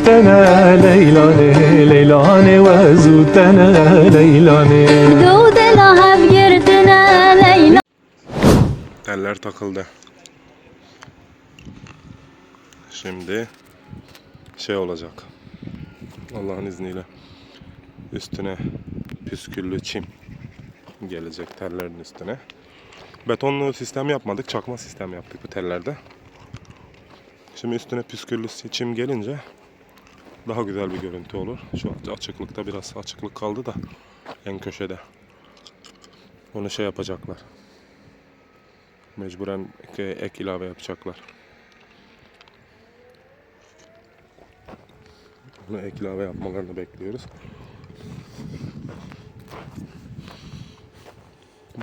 وزوتنا ليلاني ليلاني وزوتنا ليلاني دود لهب يردنا ليلى Teller takıldı. Şimdi şey olacak. Allah'ın izniyle üstüne püsküllü çim gelecek tellerin üstüne. Betonlu sistem yapmadık, çakma sistem yaptık bu tellerde. Şimdi üstüne püsküllü çim gelince daha güzel bir görüntü olur. Şu açıklıkta biraz açıklık kaldı da en köşede. Onu şey yapacaklar. Mecburen ek ilave yapacaklar. Bunu ek ilave yapmalarını bekliyoruz.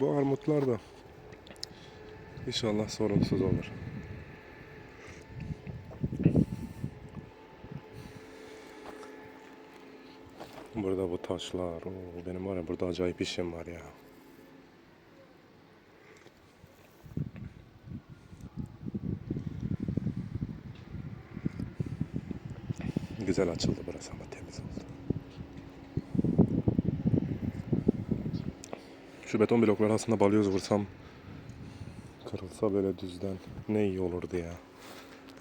Bu armutlar da inşallah sorunsuz olur. Burada bu taşlar, oo, benim var ya burada acayip işim var ya. Güzel açıldı burası ama temiz oldu. Şu beton blokları aslında balyoz vursam kırılsa böyle düzden ne iyi olurdu ya.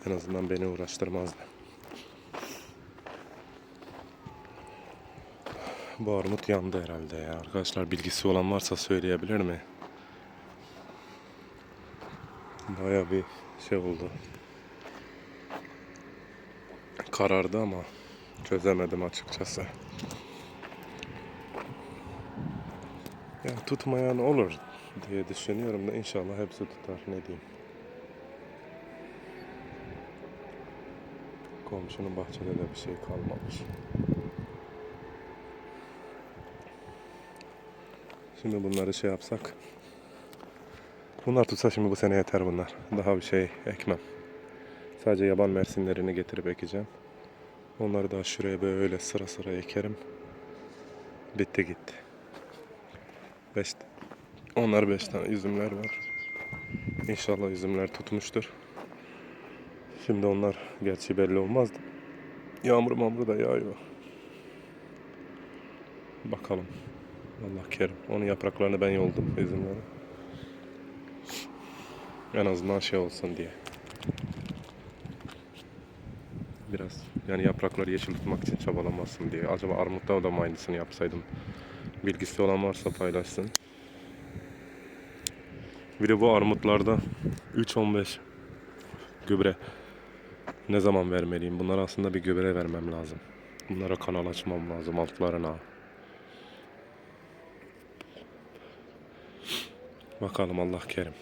En azından beni uğraştırmazdı. Bu armut yandı herhalde ya. Arkadaşlar bilgisi olan varsa söyleyebilir mi? Baya bir şey oldu. Karardı ama çözemedim açıkçası. Ya tutmayan olur diye düşünüyorum da inşallah hepsi tutar ne diyeyim. Komşunun bahçede de bir şey kalmamış. Şimdi bunları şey yapsak. Bunlar tutsa şimdi bu sene yeter bunlar. Daha bir şey ekmem. Sadece yaban mersinlerini getirip ekeceğim. Onları da şuraya böyle sıra sıra ekerim. Bitti gitti. Beş, onlar beş tane üzümler var. İnşallah üzümler tutmuştur. Şimdi onlar gerçi belli olmazdı. Yağmur mamur da yağıyor. Bakalım. Allah kerim. Onun yapraklarını ben yoldum üzümleri. En azından şey olsun diye. Biraz yani yaprakları yeşil tutmak için çabalamasın diye. Acaba armutta da mı aynısını yapsaydım? Bilgisi olan varsa paylaşsın. Bir de bu armutlarda 3-15 gübre ne zaman vermeliyim? Bunlara aslında bir gübre vermem lazım. Bunlara kanal açmam lazım altlarına. Bakalım Allah kerim.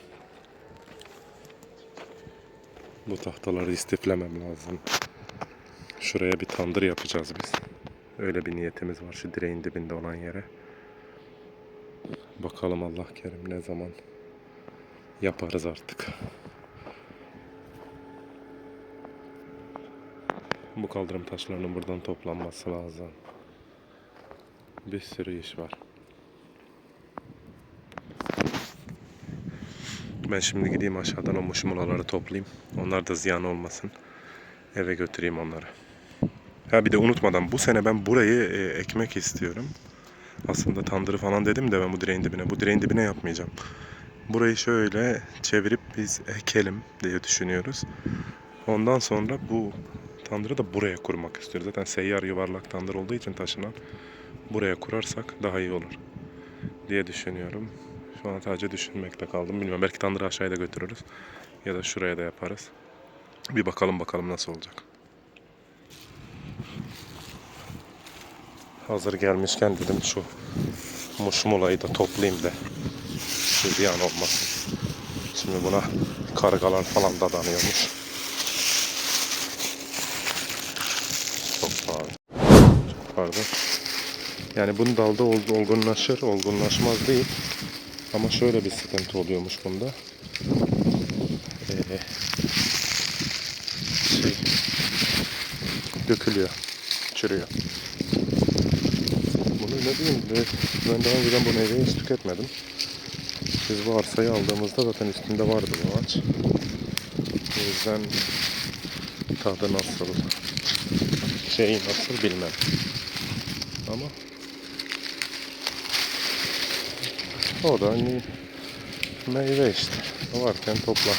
Bu tahtaları istiflemem lazım. Şuraya bir tandır yapacağız biz. Öyle bir niyetimiz var şu direğin dibinde olan yere. Bakalım Allah kerim ne zaman yaparız artık. Bu kaldırım taşlarının buradan toplanması lazım. Bir sürü iş var. Ben şimdi gideyim aşağıdan o muşmulaları toplayayım. Onlar da ziyan olmasın. Eve götüreyim onları. Ha bir de unutmadan bu sene ben burayı e, ekmek istiyorum. Aslında tandırı falan dedim de ben bu direğin dibine. Bu direğin dibine yapmayacağım. Burayı şöyle çevirip biz ekelim diye düşünüyoruz. Ondan sonra bu tandırı da buraya kurmak istiyoruz. Zaten seyyar yuvarlak tandır olduğu için taşınan buraya kurarsak daha iyi olur diye düşünüyorum. Şu an sadece düşünmekte kaldım. Bilmiyorum belki tandırı aşağıya da götürürüz. Ya da şuraya da yaparız. Bir bakalım bakalım nasıl olacak. Hazır gelmişken dedim şu muşmulayı da toplayayım da bir ziyan olmasın. Şimdi buna kargalar falan da danıyormuş. Çok pardon. Çok pardon. Yani bunun dalda ol- olgunlaşır, olgunlaşmaz değil. Ama şöyle bir sıkıntı oluyormuş bunda. Ee, şey dökülüyor, çürüyor. Bunu ne diyeyim ben daha önceden bu meyveyi hiç tüketmedim. Biz bu arsayı aldığımızda zaten üstünde vardı bu ağaç. O yüzden tadı nasıl şeyi nasıl bilmem. Ama o da hani meyve işte. Varken topla.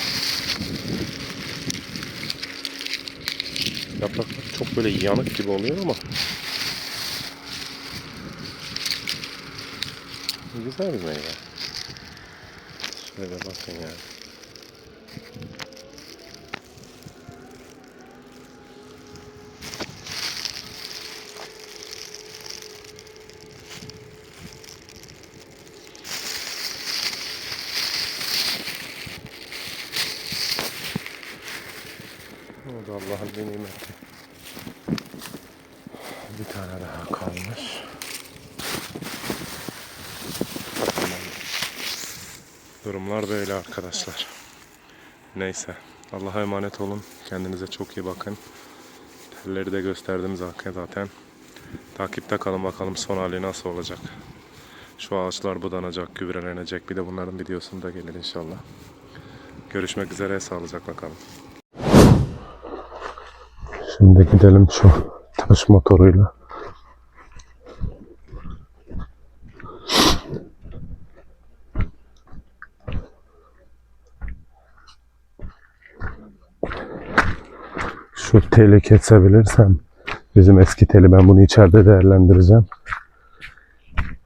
Yapraklar çok böyle yanık gibi oluyor ama güzel bir meyve. Şöyle bakın yani. O da Allah'ın bir nimeti. Bir tane daha kalmış. Durumlar böyle arkadaşlar. Neyse. Allah'a emanet olun. Kendinize çok iyi bakın. Telleri de gösterdim zaten. Takipte kalın bakalım son hali nasıl olacak. Şu ağaçlar budanacak, gübrelenecek. Bir de bunların videosunu da gelir inşallah. Görüşmek üzere. Sağlıcakla kalın. Şimdi gidelim şu taş motoruyla. Şu teli kesebilirsem bizim eski teli ben bunu içeride değerlendireceğim.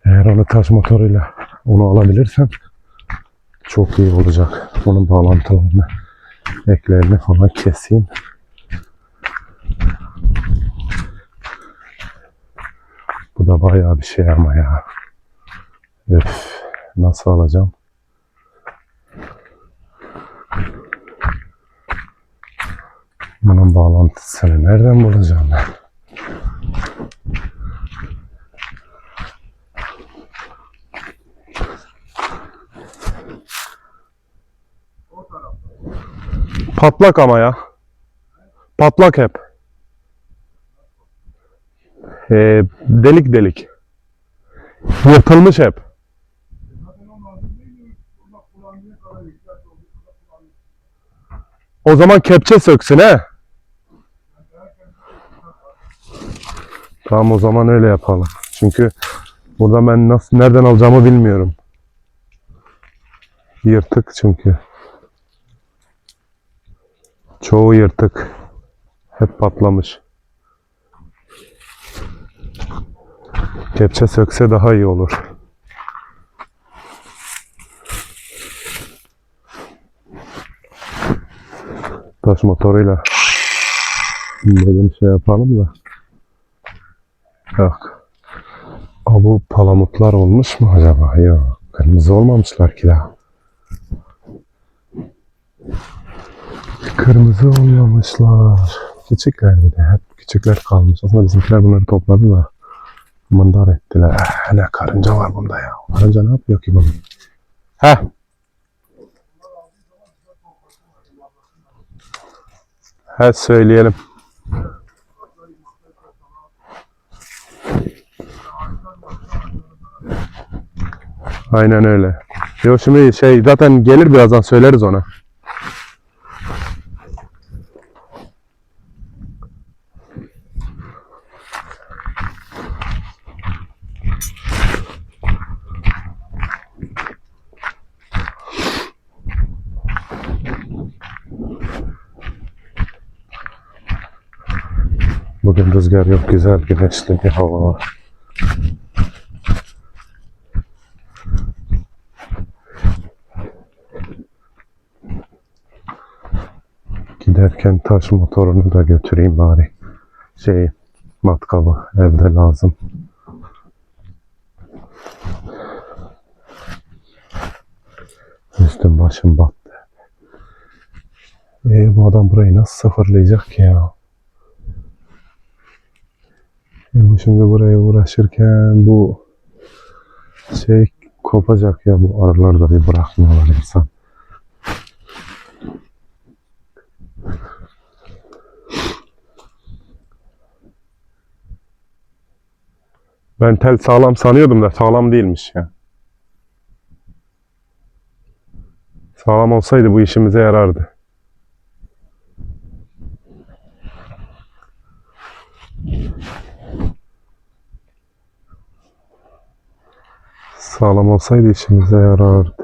Eğer onu taş motoruyla onu alabilirsem çok iyi olacak. Onun bağlantılarını, eklerini falan keseyim. Bu da bayağı bir şey ama ya. Öf, nasıl alacağım? Bunun bağlantısını nereden bulacağım ben? Patlak ama ya. Patlak hep. Ee, delik delik. Yırtılmış hep. O zaman kepçe söksün he. Tamam o zaman öyle yapalım. Çünkü burada ben nasıl nereden alacağımı bilmiyorum. Yırtık çünkü. Çoğu yırtık. Hep patlamış. Kepçe sökse daha iyi olur. Taş motoruyla dedim şey yapalım da. Yok. Aa, bu palamutlar olmuş mu acaba? Yok. Kırmızı olmamışlar ki daha. Kırmızı olmamışlar. Küçükler de hep küçükler kalmış. Aslında bizimkiler bunları topladı da mandar ettiler. Eh, ne karınca var bunda ya. Karınca ne yapıyor ki bunu? Heh. He söyleyelim. Aynen öyle. Yo şimdi şey zaten gelir birazdan söyleriz ona. Bugün rüzgar yok, güzel güneşli bir hava var. Giderken taş motorunu da götüreyim bari. Şey, matkabı evde lazım. Üstüm başım battı. E bu adam burayı nasıl sıfırlayacak ki ya? Bu şimdi buraya uğraşırken bu şey kopacak ya bu aralarda bir bırakmıyorlar insan. Ben tel sağlam sanıyordum da sağlam değilmiş ya. Sağlam olsaydı bu işimize yarardı. Sağlam olsaydı işimize yarardı.